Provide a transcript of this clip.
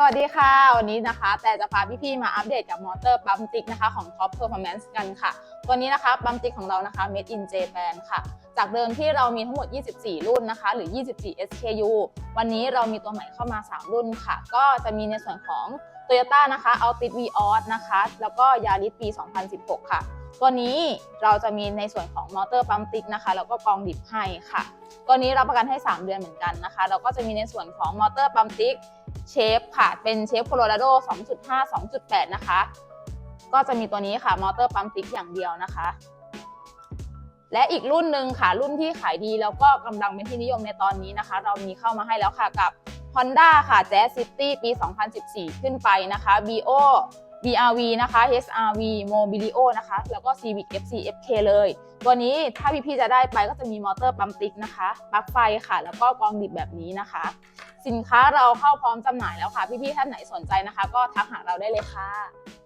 สวัสดีค่ะ วันนี้นะคะ แต่จะพาพี่ๆมาอัปเดตกับมอเตอร์ปั๊มติ๊กนะคะของ Top Performance กันค่ะ ตัวนี้นะคะปั๊มติกของเรานะคะ Made in Japan ค่ะ จากเดิมที่เรามีทั้งหมด 24 รุ่นนะคะ หรือ 24 SKU วันนี้เรามีตัวใหม่เข้ามา 3 รุ่นค่ะ ก็จะมีในส่วนของ Toyota นะคะ Altis Vios นะคะ แล้วก็ Yaris ปี 2016 ค่ะ ตัวนี้เราจะมีในส่วนของมอเตอร์ปั๊มติ๊กนะคะ แล้วก็กองดิบให้ค่ะ ตัวนี้รับประกันให้ 3 เดือนเหมือนกันนะคะ แล้วก็จะมีในส่วนของมอเตอร์ปั๊มติ๊กเชฟค่ะ เป็นเชฟโคโลราโด 2.5 2.8 นะคะ ก็จะมีตัวนี้ค่ะมอเตอร์ปั๊มติ๊กอย่างเดียวนะคะ และอีกรุ่นหนึ่งค่ะรุ่นที่ขายดีแล้วก็กำลังเป็นที่นิยมในตอนนี้นะคะ เรามีเข้ามาให้แล้วค่ะกับ Honda ค่ะ Jazz City ปี 2014 ขึ้นไปนะคะ BO BRV นะคะ HRV Mobilio นะคะ แล้วก็ Civic FC FK เลย ตัวนี้ถ้าพี่ๆจะได้ไปก็จะมีมอเตอร์ปั๊มติ๊กนะคะปลั๊กไฟค่ะ แล้วก็กองดิบแบบนี้นะคะ สินค้าเราเข้าพร้อมจำหน่ายแล้วค่ะ พี่ๆท่านไหนสนใจนะคะ ก็ทักหาเราได้เลยค่ะ